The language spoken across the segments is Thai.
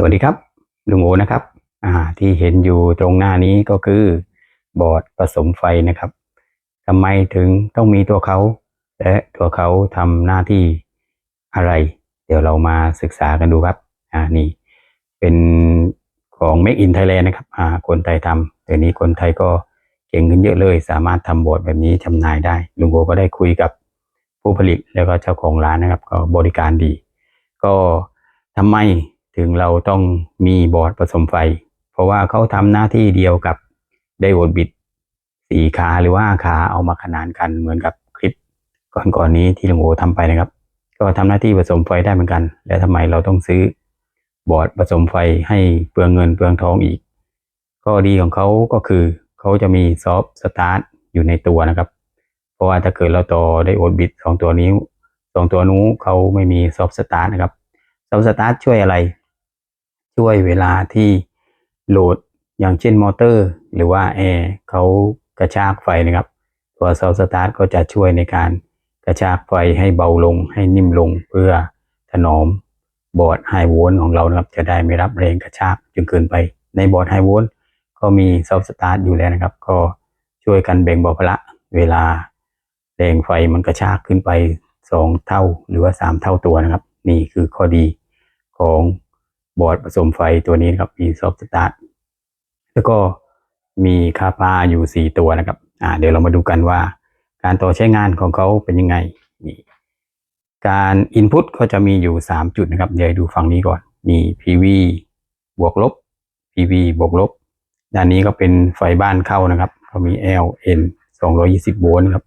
สวัสดีครับลุงโอนะครับอ่าที่เห็นอยู่ตรงหน้านี้ก็คือบอร์ดผสมไฟนะครับทำไมถึงต้องมีตัวเขาและตัวเขาทำหน้าที่อะไร เดี๋ยวเรามาศึกษากันดูครับอ่านี่เป็นของ Make in Thailand นะครับอ่าคนไทยทำแต่นี้คนไทยก็เก่งขึ้นเยอะเลย สามารถทำบอร์ดแบบนี้จำหน่ายได้ ลุงโอก็ได้คุยกับผู้ผลิตแล้วก็เจ้าของร้านนะครับ ก็บริการดี ก็ทำไม ถึงเราต้องมีบอร์ดผสมไฟ เพราะว่าเขาทำหน้าที่เดียวกับไดโอดบิดสี่ขาหรือว่าขาเอามาขนานกันเหมือนกับคลิป ก่อนๆนนี้ที่หลวงโอทำไปนะครับ ก็ทำหน้าที่ผสมไฟได้เหมือนกัน แล้วทำไมเราต้องซื้อบอร์ดผสมไฟให้เปลืองเงินเปลืองทองอีก ข้อดีของเขาก็คือเขาจะมีซอฟต์สตาร์ทอยู่ในตัวนะครับ เพราะว่าถ้าเกิดเราต่อไดโอดบิดสองตัวนี้สองตัวนู้เขาไม่มีซอฟต์สตาร์ทนะครับซอฟต์สตาร์ทช่วยอะไร ด้วยเวลาที่โหลดอย่างเช่นมอเตอร์ หรือว่าแอร์เขากระชากไฟนะครับ ตัวเซลสตาร์ทก็จะช่วยในการกระชากไฟให้เบาลงให้นิ่มลงเพื่อถนอมบอร์ดไฮโวลต์ของเรานะครับจะได้ไม่รับแรงกระชากจนเกินไป ในบอร์ดไฮโวลต์ก็มีเซลสตาร์ทอยู่แล้วนะครับ ก็ช่วยกันแบ่งเบาพละเวลาแรงไฟมันกระชากขึ้นไป 2 เท่าหรือว่า 3 เท่าตัวนะครับ นี่คือข้อดีของ บอร์ดผสมไฟตัวนี้นะครับมีซอฟต์สตาร์ทแล้วก็มีคาปาอยู่ 4 ตัวนะครับอ่าเดี๋ยวเรามาดูกันว่า การต่อใช้งานของเขาเป็นยังไงนี่การอินพุตก็จะมีอยู่ 3 จุดนะครับ เดี๋ยวดูฝั่งนี้ก่อนมี PV บวกลบ PV บวกลบ ด้านนี้ก็เป็นไฟบ้านเข้านะครับ ก็มี L N 220 โวลต์ครับ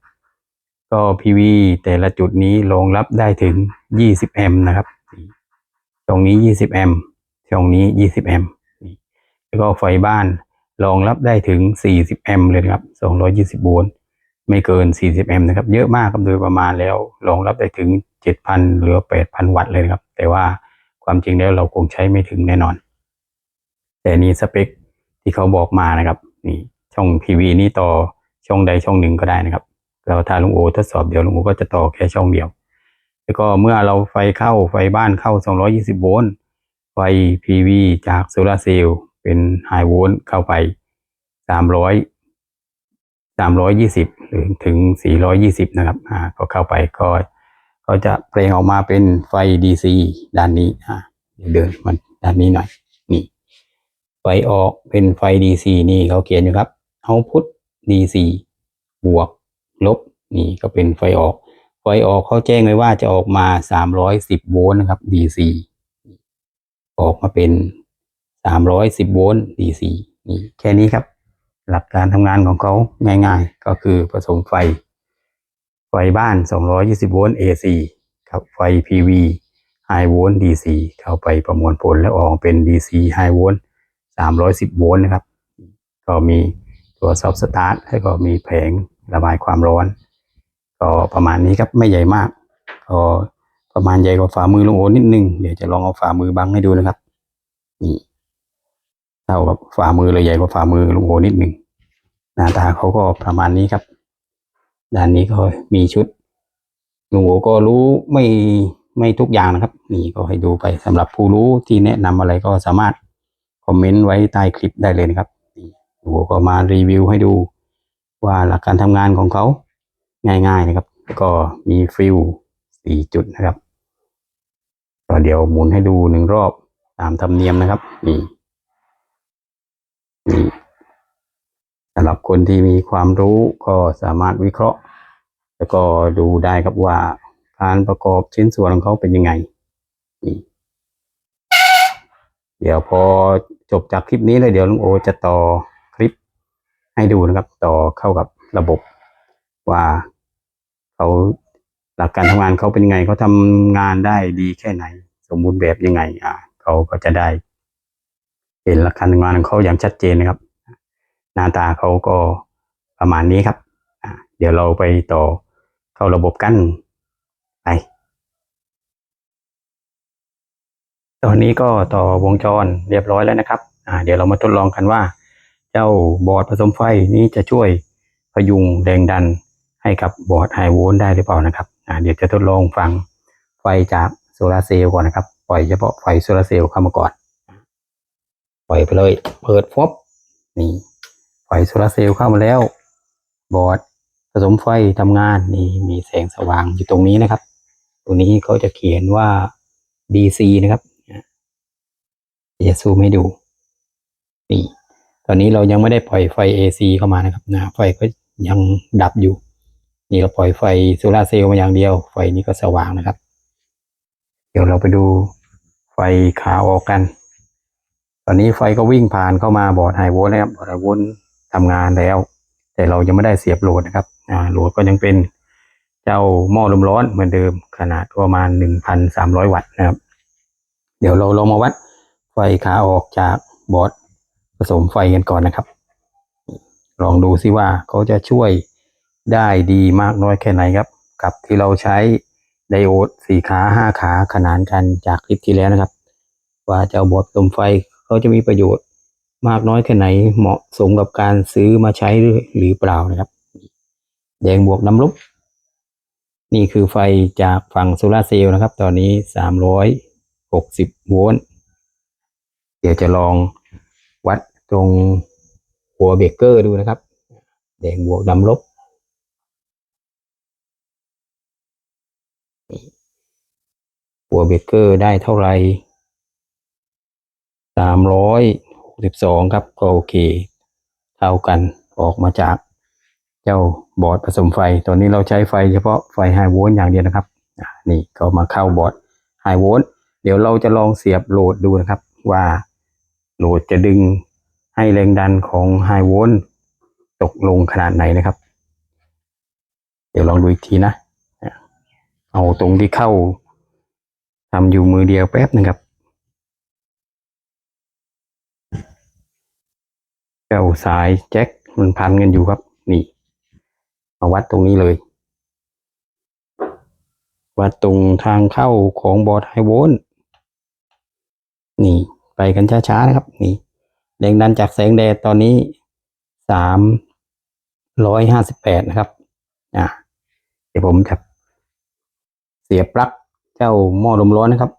ก็ PV แต่ละจุดนี้รองรับได้ถึง 20 แอมป์นะครับ ตรงนี้ 20 แอมป์ ช่องนี้ 20 แอมป์แล้วก็ไฟบ้านรองรับได้ถึง 40 แอมป์เลยนะครับ 220 โวลต์ไม่เกิน 40 แอมป์นะครับ เยอะมากครับโดยประมาณแล้วรองรับได้ถึง 7,000 หรือ 8,000 วัตต์เลยครับ แต่ว่าความจริงแล้วเราคงใช้ไม่ถึงแน่นอน แต่นี่สเปคที่เขาบอกมานะครับ นี่ช่อง PV นี่ต่อช่องใดช่องหนึ่งก็ได้นะครับ เราถ้าลุงโอทดสอบเดี๋ยวลุงโอก็จะต่อแค่ช่องเดียว แล้วก็เมื่อเราไฟเข้าไฟบ้านเข้า 220 โวลต์ ไฟ PV จากโซลาเซลล์เป็นไฮโวลต์เข้าไปสามร้อยสามร้อยี่สิบหรือถึงสี่ร้อยี่สิบนะครับก็เข้าไปก็ก็จะเปล่งออกมาเป็นไฟ DC ด้านนี้อ่าเดินมันด้านนี้หน่อย นี่ ไฟออกเป็นไฟ DC นี่เขาเขียนอยู่ครับเ output DC บวกลบ นี่ก็เป็นไฟออก ไฟออกเขาแจ้งไว้ว่าจะออกมาสามร้อยสิบโวลต์นะครับ DC ออกมาเป็นสามร้อยสิบโวลต์ดีซีนี่แค่นี้ครับ หลักการทำงานของเขาง่ายๆ ก็คือผสมไฟ ไฟบ้านสองร้อยี่สิบโวลต์เ AC ครับไฟพีวีไฮโวลต์ดีซีเข้าไปประมวลผลแล้วออกเป็นดีซีไฮโวลต์สามร้อยสิบโวลต์นะครับ ก็มีตัวซับสตาร์ทแล้วก็มีแผงระบายความร้อน ก็ประมาณนี้ครับไม่ใหญ่มาก ก็ ประมาณใหญ่กว่าฝ่ามือลุงโอนิดนึงเดี๋ยวจะลองเอาฝ่ามือบังให้ดูนะครับ นี่เท่ากับฝ่ามือเลยใหญ่กว่าฝ่ามือลุงโอนิดนึงหน้าตาเขาก็ประมาณนี้ครับด้านนี้ก็มีชุดลุงโอก็รู้ไม่ไม่ทุกอย่างนะครับ นี่ก็ให้ดูไปสำหรับผู้รู้ที่แนะนำอะไรก็สามารถคอมเมนต์ไว้ใต้คลิปได้เลยนะครับลุงโอก็มารีวิวให้ดูว่าหลักการทำงานของเขาง่าย ๆนะครับ ก็มีฟิลสี่จุดนะครับ ก็เดี๋ยวหมุนให้ดูหนึ่งรอบตามธรรมเนียมนะครับ นี่นี่สำหรับคนที่มีความรู้ก็สามารถวิเคราะห์ แล้วก็ดูได้ครับว่าการประกอบชิ้นส่วนของเขาเป็นยังไงนี่เดี๋ยวพอจบจากคลิปนี้เลยเดี๋ยวลุงโอจะต่อคลิปให้ดูนะครับ ต่อเข้ากับระบบว่าเขา หลักการทำงานเขาเป็นยังไงเขาทางานได้ดีแค่ไหน สมบูรณ์แบบยังไง อ่าเขาก็จะได้ เห็นหลักการทำงานของเขาอย่างชัดเจนนะครับ หน้าตาเขาก็ประมาณนี้ครับเดี๋ยวเราไปต่อเข้าระบบกันไป ตอนนี้ก็ต่อวงจรเรียบร้อยแล้วนะครับเดี๋ยวเรามาทดลองกันว่า เจ้าบอร์ดผสมไฟนี้จะช่วยพยุงแรงดันให้กับบอร์ดไฮโวลได้หรือเปล่านะครับ เดี๋ยวจะทดลองฟังไฟจากโซลาเซลล์ก่อนนะครับ ปล่อยเฉพาะไฟโซลาเซลล์เข้ามาก่อน ปล่อยไปเลย เปิดฟบนี่ไฟโซลาเซลล์เข้ามาแล้ว บอร์ดผสมไฟทำงานนี่มีแสงสว่างอยู่ตรงนี้นะครับ ตัวนี้เขาจะเขียนว่า DC นะครับจะซูมให้ดูนี่ตอนนี้เรายังไม่ได้ปล่อยไฟ AC เข้ามานะครับนะไฟก็ยังดับอยู่ นี่เราปล่อยไฟโซลาเซลล์มาอย่างเดียว ไฟนี้ก็สว่างนะครับ เดี๋ยวเราไปดูไฟขาออกกัน ตอนนี้ไฟก็วิ่งผ่านเข้ามาบอร์ดไฮโวลต์นะครับบอร์ดไฮโวลต์ทำงานแล้ว แต่เรายังไม่ได้เสียบโหลดนะครับโหลดก็ยังเป็นเจ้าหม้อลมร้อนเหมือนเดิมขนาดประมาณหนึ่งพันสามร้อยวัตต์นะครับ เดี๋ยวเราลองมาวัดไฟขาออกจากบอร์ดผสมไฟกันก่อนนะครับ ลองดูซิว่าเขาจะช่วย ได้ดีมากน้อยแค่ไหนครับ กับที่เราใช้ไดโอดสี่ขาห้าขาขนานกันจากคลิปที่แล้วนะครับ ว่าเจ้าบอร์ดผสมไฟเขาจะมีประโยชน์มากน้อยแค่ไหนเหมาะสมกับการซื้อมาใช้หรือเปล่านะครับ แดงบวกน้ำลบนี่คือไฟจากฝั่งโซลาร์เซลล์นะครับ ตอนนี้สามร้อยหกสิบโวลต์เดี๋ยวจะลองวัดตรงหัวเบรกเกอร์ดูนะครับ แดงบวกดำลบ หัวเบเกอร์ได้เท่าไหร่สามร้อยหกสิบสองครับ ก็โอเค เท่ากันออกมาจากเจ้าบอร์ดผสมไฟ ตอนนี้เราใช้ไฟเฉพาะไฟไฮโวลต์อย่างเดียวนะครับนี่ก็มาเข้าบอร์ดไฮโวลต์เดี๋ยวเราจะลองเสียบโหลดดูนะครับ ว่าโหลดจะดึงให้แรงดันของไฮโวลต์ตกลงขนาดไหนนะครับ เดี๋ยวลองดูอีกทีนะ เอาตรงที่เข้า ทำอยู่มือเดียวแป๊บนึงครับเจ้าสายแจ็คมันพันกันอยู่ครับ นี่มาวัดตรงนี้เลย วัดตรงทางเข้าของบอร์ดไฮโวลต์นี่ ไปกันช้าๆนะครับ นี่แรงดันจากแสงแดดตอนนี้สามร้อยห้าสิบแปดนะครับ อะ เดี๋ยวผมจะเสียบปลั๊ก เจ้าหม้อลมร้อนนะครับ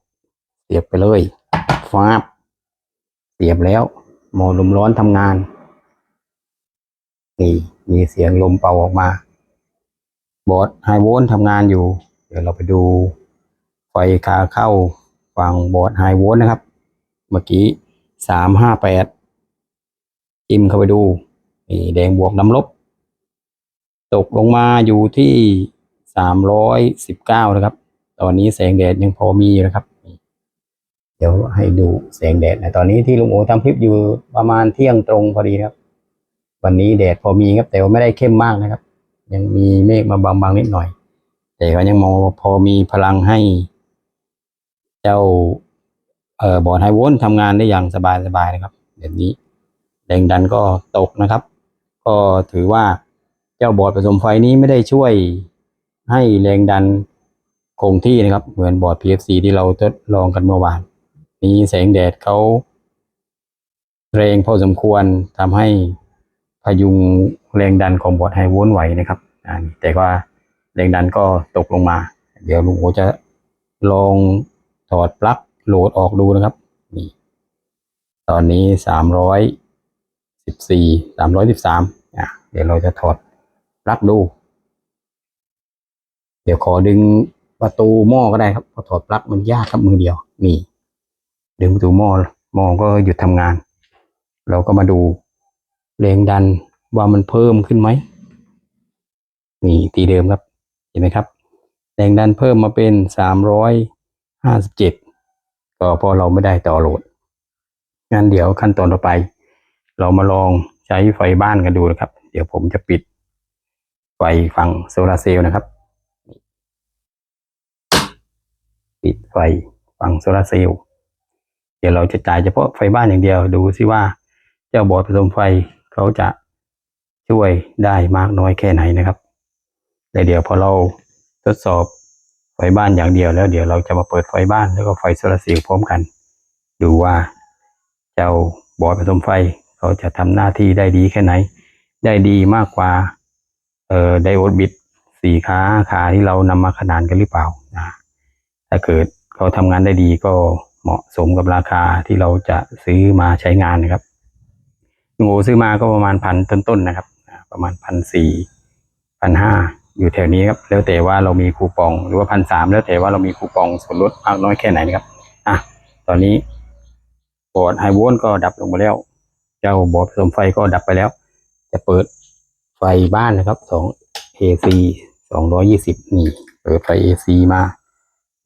เสียบไปเลยฟาบเสียบแล้วหม้อลมร้อนทำงานนี่มีเสียงลมเป่าออกมาบอร์ดไฮโวลต์ทำงานอยู่ เดี๋ยวเราไปดูไฟขาเข้าฝั่งบอร์ดไฮโวลต์นะครับ เมื่อกี้สามห้าแปดจิ้มเข้าไปดูนี่แดงบวกน้ำลบ ตกลงมาอยู่ที่สามร้อยสิบเก้านะครับ ตอนนี้แสงแดดยังพอมีอยู่นะครับ เดี๋ยวให้ดูแสงแดดนะตอนนี้ที่ลุงโอทำคลิปอยู่ประมาณเที่ยงตรงพอดีครับ วันนี้แดดพอมีครับ แต่ว่าไม่ได้เข้มมากนะครับ ยังมีเมฆมาบางๆนิดหน่อย แต่ก็ยังมองพอมีพลังให้ เจ้าเอ่อบอร์ดไฮโวลต์ทำงานได้อย่างสบายๆนะครับเดี๋ยวนี้แรงดันก็ตกนะครับ ก็ถือว่าเจ้าบอร์ดผสมไฟนี้ไม่ได้ช่วยให้แรงดัน คงที่นะครับ เหมือนบอร์ด PFC ที่เราทดลองกันเมื่อวาน นี้แสงแดดเขาแรงพอสมควรทำให้พยุงแรงดันของบอร์ดไฮโวลต์ไหวนะครับแต่ว่าแรงดันก็ตกลงมา เดี๋ยวลุงโอจะลองถอดปลั๊กโหลดออกดูนะครับนี่ตอนนี้สามร้อยสิบสี่สามร้อยสิบสามอะเดี๋ยวเราจะถอดปลั๊กดู เดี๋ยวขอดึง ประตูหม้อก็ได้ครับพอถอดปลั๊กมันยากครับมือเดียว นี่ดึงประตูหม้อหม้อก็หยุดทำงาน เราก็มาดูแรงดันว่ามันเพิ่มขึ้นไหมนี่ตีเดิมครับ เห็นไหมครับ แรงดันเพิ่มมาเป็นสามร้อยห้าสิบเจ็ดก็พราะเราไม่ได้ต่อโหลดงั้นเดี๋ยวขั้นตอนต่อไป เรามาลองใช้ไฟบ้านกันดูนะครับ เดี๋ยวผมจะปิดไฟฝั่งโซลาเซลล์นะครับ ปิดไฟฝั่งโซลาร์เซลล์เดี๋ยวเราจะจ่ายเฉพาะไฟบ้านอย่างเดียวดูซิว่าเจ้าบอร์ดผสมไฟเขาจะช่วยได้มากน้อยแค่ไหนนะครับแต่เดี๋ยวพอเราทดสอบไฟบ้านอย่างเดียวแล้ว เดี๋ยวเราจะมาเปิดไฟบ้านแล้วก็ไฟโซลาร์เซลล์พร้อมกัน ดูว่าเจ้าบอร์ดผสมไฟเขาจะทำหน้าที่ได้ดีแค่ไหน ได้ดีมากกว่าเอ่อไดโอดบิตสี่ขาขาที่เรานำมาขนานกันหรือเปล่านะ ถ้าเกิดเขาทำงานได้ดีก็เหมาะสมกับราคาที่เราจะซื้อมาใช้งานนะครับง่ซื้อมาก็ประมาณพันต้นๆนะครับ ประมาณพันสี่พันห้าอยู่แถวนี้ครับแล้วแต่ว่าเรามีคูปองหรือว่าพันสามแล้วแต่ว่าเรามีคูปองส่วนลดมากน้อยแค่ไหนนะครับอะตอนนี้บอร์ดไฮโวลก็ดับลงมาแล้ว เจ้าบอร์ดผสมไฟก็ดับไปแล้ว จะเปิดไฟบ้านนะครับสอง AC สองร้อยี่สิบนี่ เปิดไฟ AC มา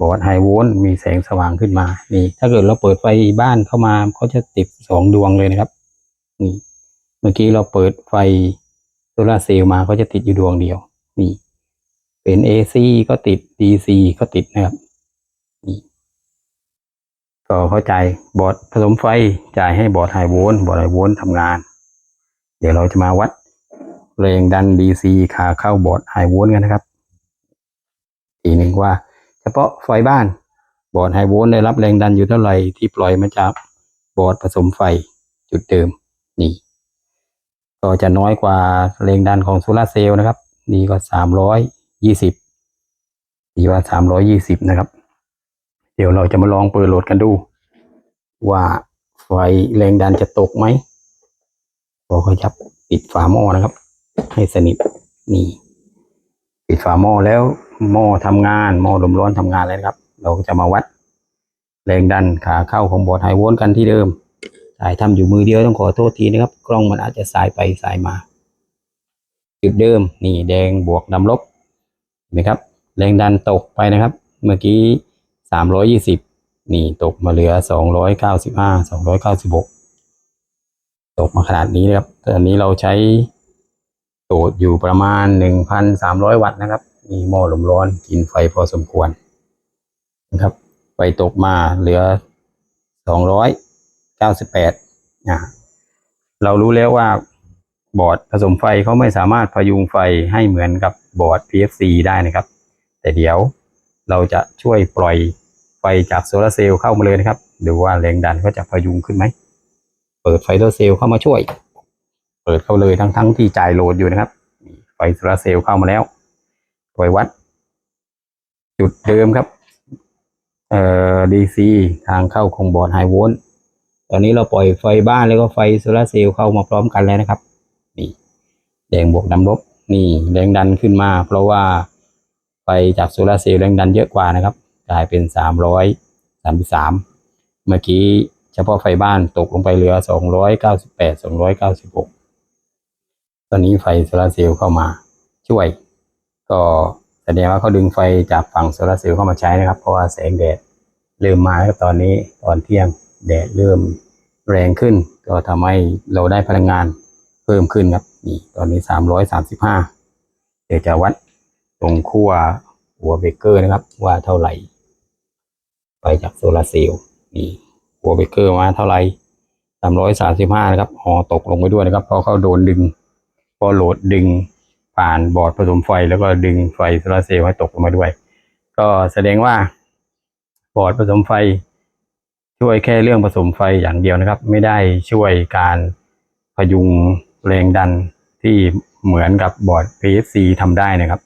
บอร์ดไฮโวลต์มีแสงสว่างขึ้นมา นี่ ถ้าเกิดเราเปิดไฟบ้านเข้ามาเขาจะติดสองดวงเลยนะครับ นี่ เมื่อกี้เราเปิดไฟโซลาเซลล์มาก็จะติดอยู่ดวงเดียว นี่ เป็น AC ก็ติด DC ก็ติดนะครับ นี่ก็เข้าใจบอร์ดผสมไฟจ่ายให้บอร์ดไฮโวลต์บอร์ดไฮโวลต์ทำงาน เดี๋ยวเราจะมาวัดแรงดัน DC ขาเข้าบอร์ดไฮโวลต์กันนะครับทีกหนึ่งว่า ฉพาะไฟบ้าน บอร์ดไฮโวลต์ได้รับแรงดันอยู่เท่าไหร่ที่ปล่อยมาจากบอร์ดผสมไฟจุดเดิมนี่ ก็จะน้อยกว่าแรงดันของโซลาเซลล์นะครับนี่ก็สามร้อยยี่สิบดีว่าสามร้อยยี่สิบนะครับ เดี๋ยวเราจะมาลองเปิดโหลดกันดู ว่าไฟแรงดันจะตกไหมพอเขาจับปิดฝาหม้อนะครับ ให้สนิทนี่ ปิดฝาหม้อแล้ว หม้อทำงานหม้อลมร้อนทำงานแล้วครับ เราก็จะมาวัด แรงดันขาเข้าของบอร์ดไฮโวลต์กันที่เดิมถ่ายทำอยู่มือเดียวต้องขอโทษทีนะครับ กล้องมันอาจจะสายไปสายมา จุดเดิมนี่แดงบวกดำลบเห็นไหมครับ แรงดันตกไปนะครับ เมื่อกี้สามร้อยี่สิบนี่ตกมาเหลือสองร้อยเก้าสิบห้าสองร้อยเก้าสิบหกตกมาขนาดนี้นะครับตอนนี้เราใช้โตดอยู่ประมาณหนึ่งพันสามร้อยวัตต์นะครับ มีหม้อลมร้อนกินไฟพอสมควรนะครับ ไฟตกมาเหลือสองร้อยเก้าสิบแปดอ่าเรารู้แล้วว่าบอร์ดผสมไฟเขาไม่สามารถพยุงไฟให้เหมือนกับบอร์ด PFC ได้นะครับ แต่เดี๋ยวเราจะช่วยปล่อยไฟจากโซลาร์เซลล์เข้ามาเลยนะครับดูว่าแรงดันก็จะพยุงขึ้นไหม เปิดไฟโซลาร์เซลล์เข้ามาช่วย เปิดเข้าเลยทั้งทั้งๆที่จ่ายโหลดอยู่นะครับ ไฟโซลาร์เซลล์เข้ามาแล้ว ปล่อยวัด จุดเดิมครับ เอ่อ DC ทางเข้าของบอร์ดไฮโวลต์ตอนนี้เราปล่อยไฟบ้านแล้วก็ไฟโซลาเซลล์เข้ามาพร้อมกันแล้วนะครับ นี่แดงบวกดำลบนี่แรงดันขึ้นมา เพราะว่าไฟจากโซลาเซลล์แรงดันเยอะกว่านะครับ กลายเป็นสามร้อยสามสามเมื่อกี้เฉพาะไฟบ้านตกลงไปเหลือสองร้อยเก้าสิบแปดสองร้อยเก้าสิบหกตอนนี้ไฟโซลาเซลล์เข้ามาช่วย ก็แสดงว่าเขาดึงไฟจากฝั่งโซลาร์เซลล์เข้ามาใช้นะครับ เพราะว่าแสงแดดเริ่มมาแล้วตอนนี้ตอนเที่ยงแดดเริ่มแรงขึ้น ก็ทำให้เราได้พลังงานเพิ่มขึ้นครับนี่ตอนนี้สามร้อยสามสิบห้าเดี๋ยวจะวัดตรงขั้วหัวเบกเกอร์นะครับ ว่าเท่าไหร่ไฟจากโซลาร์เซลล์นี่หัวเบกเกอร์มาเท่าไหร่สามร้อยสามสิบห้านะครับหอตกลงไปด้วยนะครับเพราะเขาโดนดึง พอโหลดดึง ผ่านบอร์ดผสมไฟแล้วก็ดึงไฟโซลาเซลล์ให้ตกลงมาด้วย ก็แสดงว่าบอร์ดผสมไฟ ช่วยแค่เรื่องผสมไฟอย่างเดียวนะครับ ไม่ได้ช่วยการพยุงแรงดันที่เหมือนกับบอร์ด PFC ทำได้นะครับ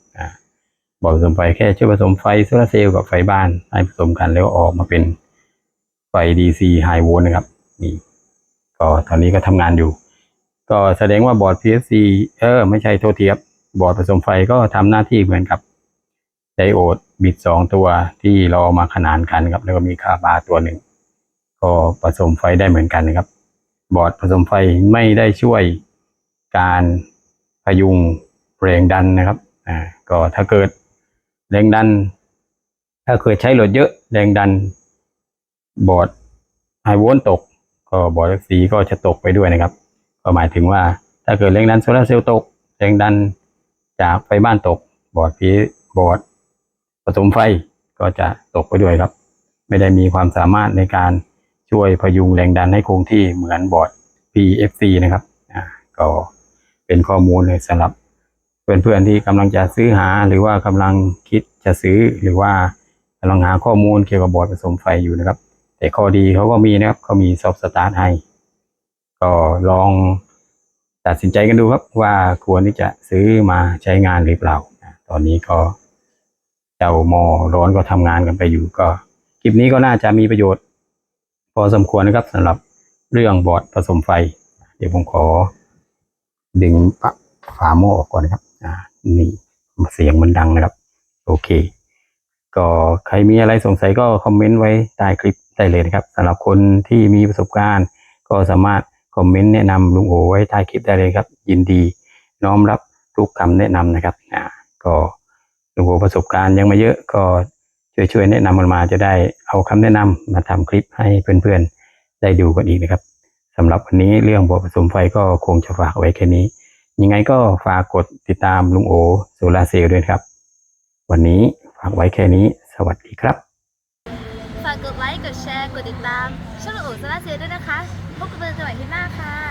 บอร์ดผสมไฟแค่ช่วยผสมไฟโซลาเซลล์กับไฟบ้านให้ผสมกันแล้วออกมาเป็นไฟ DC High Volt นะครับนี่ก็ตอนนี้ก็ทำงานอยู่ ก็แสดงว่าบอร์ด PFC เออ ไม่ใช่โทษทีครับ บอร์ดผสมไฟก็ทำหน้าที่เหมือนกับไดโอดบิดสองตัวที่เราเอามาขนานกันครับ แล้วก็มีคาบาตัวหนึ่ง ก็ผสมไฟได้เหมือนกันนะครับ บอร์ดผสมไฟไม่ได้ช่วยการพยุงแรงดันนะครับอ่าก็ถ้าเกิดแรงดัน ถ้าเกิดใช้โหลดเยอะแรงดัน บอร์ดไฮโวลต์ตก ก็บอร์ดสีก็จะตกไปด้วยนะครับ ก็หมายถึงว่าถ้าเกิดแรงดันโซลาร์เซลล์ตกแรงดัน จากไฟบ้านตกบอร์ดพีบอร์ดผสมไฟก็จะตกไปด้วยครับ ไม่ได้มีความสามารถในการช่วยพยุงแรงดันให้คงที่เหมือนบอร์ด PFC นะครับอ่าก็เป็นข้อมูลเลยสำหรับเพื่อนๆที่กำลังจะซื้อหาหรือว่ากำลังคิดจะซื้อหรือว่ากำลังหาข้อมูลเกี่ยวกับบอร์ดผสมไฟอยู่นะครับ แต่ข้อดีเขาก็มีนะครับเขามีซอฟต์สตาร์ทให้ก็ลอง ตัดสินใจกันดูครับว่าควรที่จะซื้อมาใช้งานหรือเปล่า ตอนนี้ก็เจ้าหมอร้อนก็ทำงานกันไปอยู่ก็ คลิปนี้ก็น่าจะมีประโยชน์ พอสมควรนะครับสำหรับเรื่องบอร์ดผสมไฟ เดี๋ยวผมขอ ดึงปะฝาหม้อออกก่อนนะครับ อ่า นี่เสียงมันดังนะครับ โอเค ก็ใครมีอะไรสงสัยก็คอมเมนต์ไว้ใต้คลิปได้เลยนะครับสำหรับคนที่มีประสบการณ์ ก็สามารถ อมเมนต์แนะนำลุงโอไว้ใต้คลิปได้เลยครับ ยินดีน้อมรับทุกคำแนะนำนะครับอ่าก็ลุงโอประสบการณ์ยังไม่เยอะก็ช่วยช่วยแนะนำมันมาจะได้เอาคำแนะนำมาทำคลิปให้เพื่อนๆ ได้ดูกันอีกนะครับสำหรับวันนี้เรื่องบ่อผสมไฟก็คงจะฝากไว้แค่นี้ ยังไงก็ฝากกดติดตามลุงโอโซลาเซลล์ด้วยครับ วันนี้ฝากไว้แค่นี้ สวัสดีครับ ฝากกดไลค์ กดแชร์ กดติดตามช่องโอซาลาเซลด้วยนะคะ พบกันใหม่ที่หน้าค่ะ